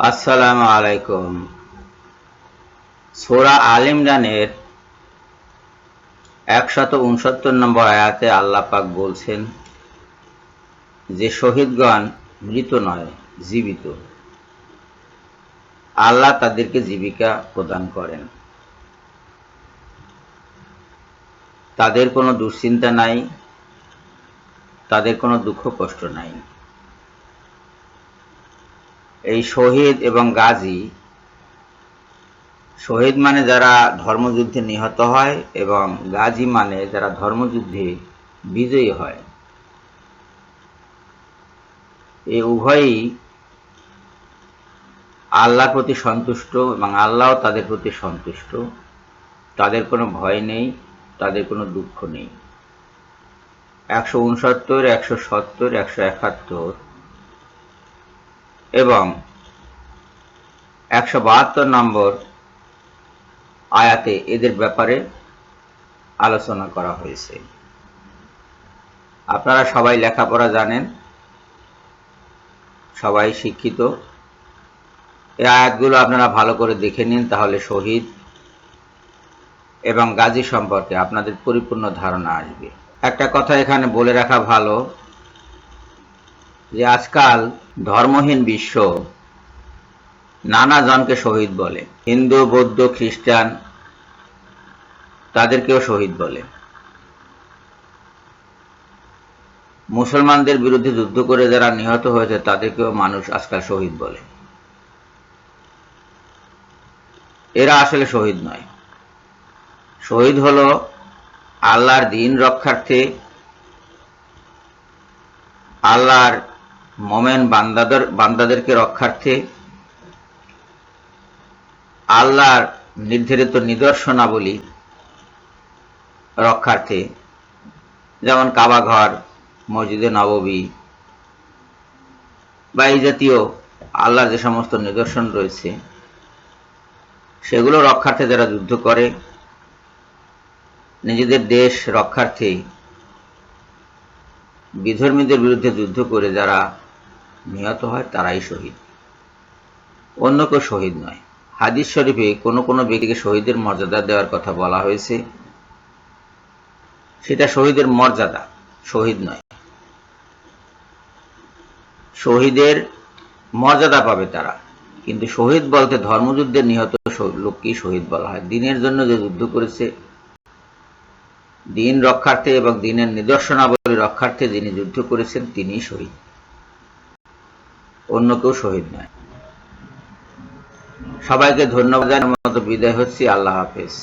আসসালামু আলাইকুম। সোরা আল ইমরানের একশত উনসত্তর নম্বর আয়াতে আল্লাহ পাক বলছেন, যে শহীদগণ মৃত নয়, জীবিত। আল্লাহ তাদেরকে জীবিকা প্রদান করেন। তাদের কোনো দুশ্চিন্তা নাই, তাদের কোনো দুঃখ কষ্ট নাই। এই শহীদ এবং গাজী, শহীদ মানে যারা ধর্মযুদ্ধে নিহত হয় এবং গাজী মানে যারা ধর্মযুদ্ধে বিজয়ী হয়। এই উভয়ই আল্লাহর প্রতি সন্তুষ্ট এবং আল্লাহও তাদের প্রতি সন্তুষ্ট। তাদের কোনো ভয় নেই, তাদের কোনো দুঃখ নেই। একশো উনসত্তর, একশো সত্তর, একশো একাত্তর এবং একশো বাহাত্তর নম্বর আয়াতে এদের ব্যাপারে আলোচনা করা হয়েছে। আপনারা সবাই লেখাপড়া জানেন, সবাই শিক্ষিত। এই আয়াতগুলো আপনারা ভালো করে দেখে নিন, তাহলে শহীদ এবং গাজী সম্পর্কে আপনাদের পরিপূর্ণ ধারণা আসবে। একটা কথা এখানে বলে রাখা ভালো যে আজকাল ধর্মহীন বিশ্ব নানা জনকে শহীদ বলে। হিন্দু, বৌদ্ধ, খ্রিস্টান তাদেরকেও শহীদ বলে। মুসলমানদের বিরুদ্ধে যুদ্ধ করে যারা নিহত হয়েছে, তাদেরকেও মানুষ আজকাল শহীদ বলে। এরা আসলে শহীদ নয়। শহীদ হলো আল্লাহর দিন রক্ষার্থে আল্লাহর মোমেন বান্দাদের বান্দাদেরকে রক্ষার্থে আল্লাহর নির্ধারিত নিদর্শনাবলী রক্ষার্থে, যেমন কাবা ঘর, মসজিদে নববী বা এই জাতীয় আল্লাহর যে সমস্ত নিদর্শন রয়েছে, সেগুলো রক্ষার্থে যারা যুদ্ধ করে, নিজেদের দেশ রক্ষার্থে বিধর্মীদের বিরুদ্ধে যুদ্ধ করে যারা নিহত হয়, তারাই শহীদ। অন্য কেউ শহীদ নয়। হাদিস শরীফে কোনো কোনো ব্যক্তিকে শহীদের মর্যাদা দেওয়ার কথা বলা হয়েছে। সেটা শহীদের মর্যাদা, শহীদ নয়। শহীদের মর্যাদা পাবে তারা। কিন্তু শহীদ বলতে ধর্মযুদ্ধে নিহত লোককেই শহীদ বলা হয়। দিনের জন্য যে যুদ্ধ করেছে, দিন রক্ষার্থে এবং দিনের নিদর্শনাবলী রক্ষার্থে যিনি যুদ্ধ করেছেন তিনি শহীদ। অন্য কেউ শহীদ নয়। সবাইকে ধন্যবাদ জানার মতো বিদায় হচ্ছি। আল্লাহ হাফেজ।